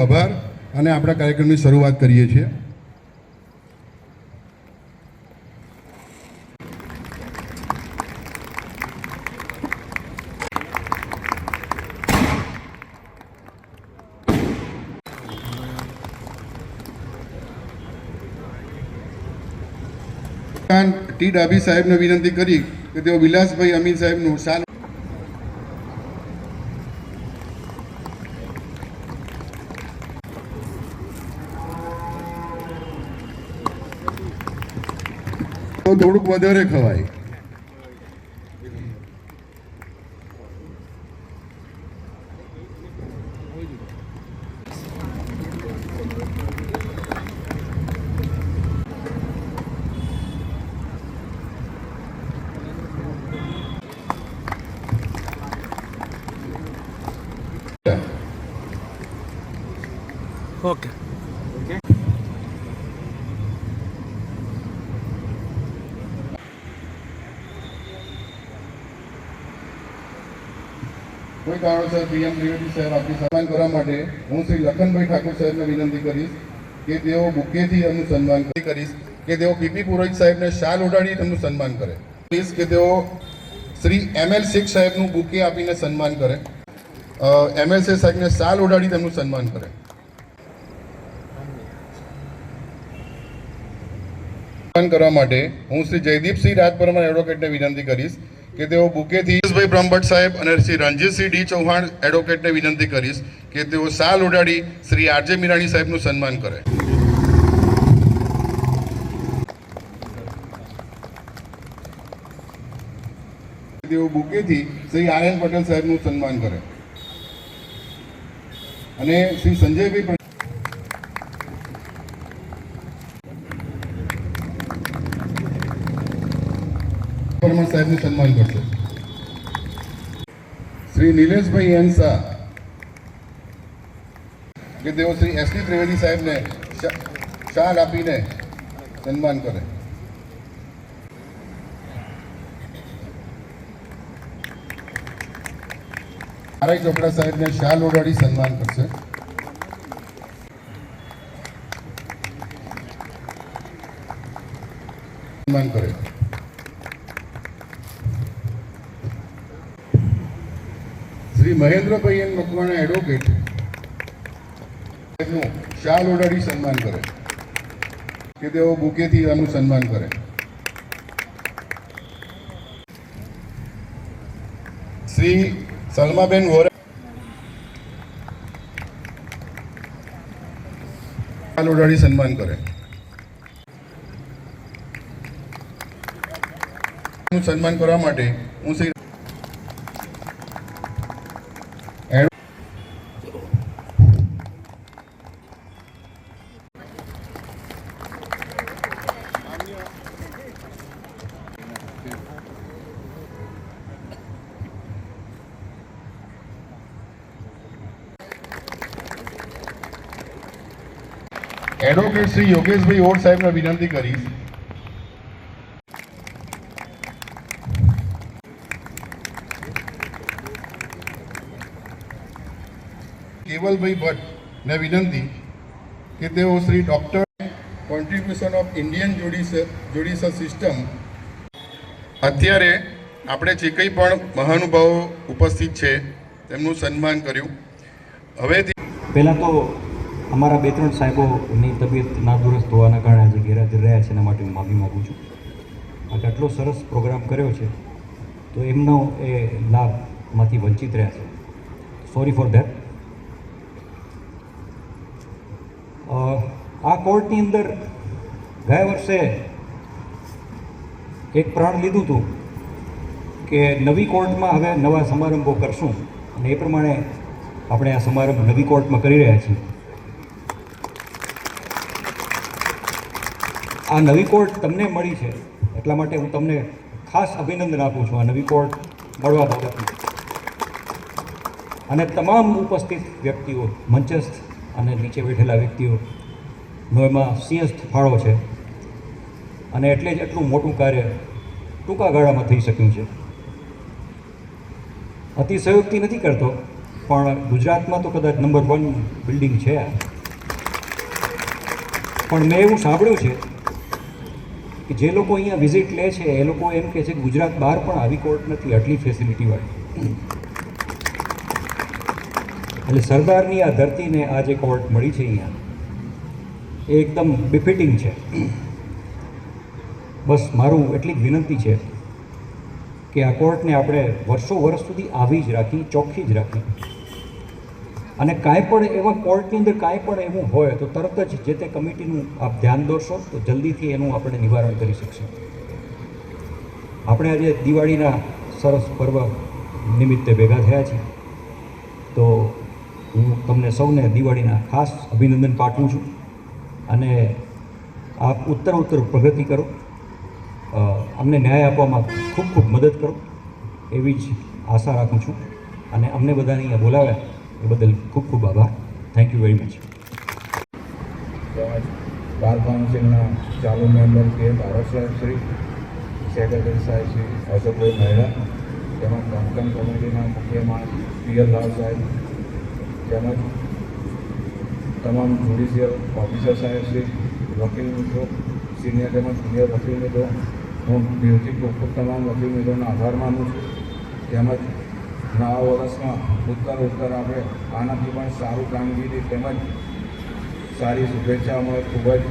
આભાર. અને આપણા કાર્યક્રમની શરૂઆત કરીએ છીએ. ટી ડાભી સાહેબને વિનંતી કરી કે તેઓ વિલાસભાઈ અમીન સાહેબનું શાલ તો થોડુંક વધારે ખવાય ઓકે કોઈ કારણોસર પીએમ ત્રિવેદી સાહેબ, આપની સન્માન કરવા માટે હું શ્રી લખનભાઈ ઠાકોર સાહેબને વિનંતી કરીશ કે તેઓ બુકેથી એમનું સન્માન કરીશ, કે તેઓ પીપી પુરોહિત સાહેબને શાલ ઓઢાડી એમનું સન્માન કરે. પ્લીઝ કે તેઓ શ્રી એમ એલ શેખ સાહેબનું બુકે આપીને સન્માન કરે. એમ એલ શેખ સાહેબને શાલ ઓઢાડી તેમનું સન્માન કરે. કરવા માટે હું શ્રી જયદીપસિંહ રાજપરમાર એડવોકેટને વિનંતી કરીશ કે તેઓ બુકેથી યશભાઈ બ્રહ્મભટ્ટ સાહેબ અને શ્રી રણજીતસિંહ ડી ચૌહાણ એડવોકેટને વિનંતી કરીશ કે તેઓ સાલ ઉડાડી શ્રી આરજે મીરાણી સાહેબનું સન્માન કરે. તેઓ બુકેથી શ્રી આર એન પટેલ સાહેબનું સન્માન કરે. અને શ્રી સંજયભાઈ પરમાર સાહેબને સન્માન કરશે. શ્રી નિલેશભાઈ એન્સા, કે તેઓ શ્રી એસ ટી ત્રિવેદી સાહેબને શાલ આપીને સન્માન કરે. આરઆઈ ચોપડા સાહેબને શાલ ઓઢાડી સન્માન કરશે. સન્માન કરે. શ્રી મહેન્દ્રભાઈ એન મકવાણા એડવોકેટ સાહેબનું શાલ ઓઢાડી સન્માન કરે. કે તેઓ બુકેથી આનું સન્માન કરે. શ્રી સલમાબેન વોરા શાલ ઓઢાડી સન્માન કરે. સન્માન કરવા માટે હું શ્રી એડવોકેટ શ્રી યોગેશભાઈ ઓડ સાહેબને વિનંતી કરીશ. કેવલભાઈ ભટ્ટને વિનંતી કે તેઓ Shri doctor contribution of Indian judicial judicial system અત્યારે આપણે જે કંઈ પણ મહાનુભાવો ઉપસ્થિત છે તેમનું સન્માન કર્યું. હવેથી પહેલાં તો અમારા બે ત્રણ સાહેબોની તબિયત નાદુરસ્ત હોવાના કારણે આજે ગેરહાજર રહ્યા છે, એના માટે હું માફી માગું છું. આજે આટલો સરસ પ્રોગ્રામ કર્યો છે, તો એમનો એ લાભમાંથી વંચિત રહ્યા છે. સોરી ફોર ધેટ આ કોર્ટની અંદર ગયા વર્ષે એક પ્રાણ લીધું હતું કે નવી કોર્ટમાં હવે નવા સમારંભો કરશું અને એ પ્રમાણે આપણે આ સમારંભ નવી કોર્ટમાં કરી રહ્યા છીએ. આ નવી કોર્ટ તમને મળી છે. એટલા માટે હું તમને ખાસ અભિનંદન આપું છું આ નવી કોર્ટ મળવા બાબતની અને તમામ ઉપસ્થિત વ્યક્તિઓ, મંચસ્થ અને નીચે બેઠેલા વ્યક્તિઓનો એમાં સિંહસ્થ ફાળો છે. અને એટલે જ એટલું મોટું કાર્ય ટૂંકા ગાળામાં થઈ શક્યું છે. અતિશયોક્તિ નથી કરતો, પણ ગુજરાતમાં તો કદાચ નંબર વન બિલ્ડિંગ છે. પણ મેં એવું સાંભળ્યું છે કે જે લોકો અહીંયા વિઝિટ લે છે, એ લોકો એમ કહે છે કે ગુજરાત બહાર પણ આવી કોર્ટ નથી, આટલી ફેસિલિટીવાળી એટલે સરદારની આ ધરતીને આ જે કોર્ટ મળી છે અહીંયા, એ એકદમ બિફિટિંગ છે. બસ મારું એટલી જ વિનંતી છે કે આ કોર્ટને આપણે વર્ષો વર્ષ સુધી આવી જ રાખી, ચોખ્ખી જ રાખી. અને કાંઈ પણ એવા કોર્ટની અંદર કાંઈ પણ એવું હોય તો તરત જ જે તે કમિટીનું આપ ધ્યાન દોરશો તો જલ્દીથી એનું આપણે નિવારણ કરી શકશું. આપણે આજે દિવાળીના સરસ પર્વ નિમિત્તે ભેગા થયા છીએ. તો હું તમને સૌને દિવાળીના ખાસ અભિનંદન પાઠવું છું અને આપ ઉત્તર ઉત્તર પ્રગતિ કરો. અમને ન્યાય આપવામાં ખૂબ ખૂબ મદદ કરો. એવી જ આશા રાખું છું. અને અમને બધાને અહીંયા બોલાવ્યા બદલ ખૂબ ખૂબ આભાર. થેન્ક યુ વેરી મચ તેમજ બાર કાઉન્સિલના ચાલુ મેમ્બર કે ભારત સાહેબ શ્રી, સેક્રેટરી સાહેબ શ્રી, અશોકભાઈ મહેરા, તેમજ કંકન કમિટીના મુખ્ય માણસ પીએલ રાવ સાહેબ, તેમજ તમામ જ્યુડિશિયલ ઓફિસર સાહેબ શ્રી, વકીલ મિત્રો સિનિયર તેમજ જુનિયર વકીલ મિત્રો, હું મ્યુઝિક ખૂબ તમામ વકીલ મિત્રોનો આભાર માનું છું. તેમજ નવા વર્ષમાં ઉત્તર ઉત્તર આપણે આનાથી પણ સારું કામગીરી તેમજ સારી શુભેચ્છા મળે, ખૂબ જ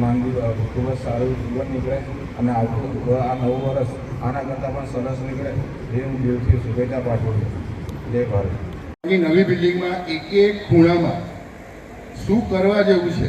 માંગી ખૂબ જ સારું જીવન નીકળે અને આવતું આ નવું વર્ષ આના કરતાં પણ સરસ નીકળે એ હું દિલથી શુભેચ્છા પાઠવું છું. જય ભારત. નવી બિલ્ડિંગમાં એક એક ખૂણામાં શું કરવા જેવું છે?